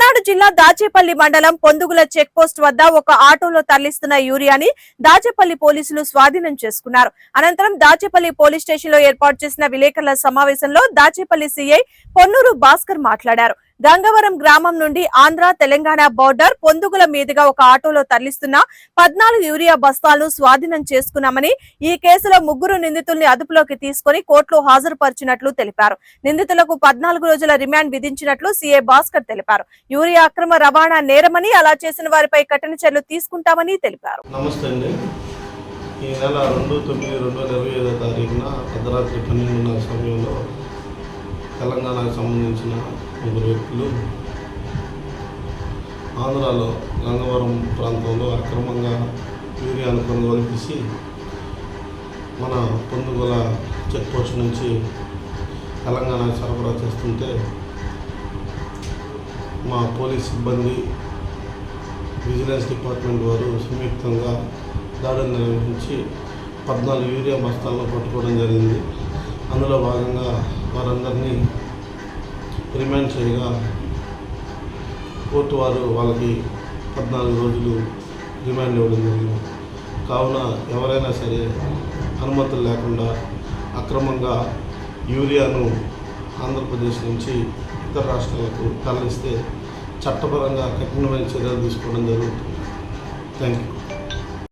జిల్లా దాచేపల్లి మండలం Pondugula check post వద్ద ఒక ఆటోలో తరలిస్తున్న యూరియాని దాచేపల్లి పోలీసులు స్వాధీనం చేసుకున్నారు. అనంతరం దాచేపల్లి పోలీస్ స్టేషన్లో ఏర్పాటు చేసిన విలేకరుల సమావేశంలో దాచేపల్లి సీఐ పొన్నూరు భాస్కర్ మాట్లాడారు. గంగవరం గ్రామం నుండి ఆంధ్ర తెలంగాణ బోర్డర్ పొందుగుల మీదుగా ఒక ఆటోలో తరలిస్తున్న పద్నాలుగు యూరియా బస్తాలను స్వాధీనం చేసుకున్నామని ఈ కేసులో ముగ్గురు నిందితుల్ని అదుపులోకి తీసుకుని కోర్టులో హాజరుపరిచినట్లు తెలిపారు. నిందితులకు పద్నాలుగు రోజుల రిమాండ్ విధించినట్లు సీఏ భాస్కర్ తెలిపారు. యూరియా అక్రమ రవాణా నేరమని అలా చేసిన వారిపై కఠిన చర్యలు తీసుకుంటామని తెలిపారు. నమస్తే అండి. ఈ నెల రెండు తొమ్మిది రెండు వేల ఇరవై ఐదో తారీఖున అర్ధరాత్రి పన్నెండున్నర సమయంలో తెలంగాణకు సంబంధించిన ముగ్గురు వ్యక్తులు ఆంధ్రాలో గంగవరం ప్రాంతంలో అక్రమంగా యూరియాను కొనుగోలు చేసి మన పొందుగోల చెక్ పోస్ట్ నుంచి తెలంగాణకు సరఫరా చేస్తుంటే మా పోలీస్ సిబ్బంది విజిలెన్స్ డిపార్ట్మెంట్ వారు సంయుక్తంగా దాడులు నిర్వహించి పద్నాలుగు యూరియా బస్తాలను పట్టుకోవడం జరిగింది. అందులో భాగంగా వారందరినీ రిమాండ్ చేయగా కోర్టు వారు వాళ్ళకి పద్నాలుగు రోజులు రిమాండ్ ఇవ్వడం జరిగింది. కావున ఎవరైనా సరే అనుమతులు లేకుండా అక్రమంగా యూరియాను ఆంధ్రప్రదేశ్ నుంచి ఇతర రాష్ట్రాలకు తరలిస్తే చట్టపరంగా కఠినమైన చర్యలు తీసుకోవడం జరుగుతుంది. Thank you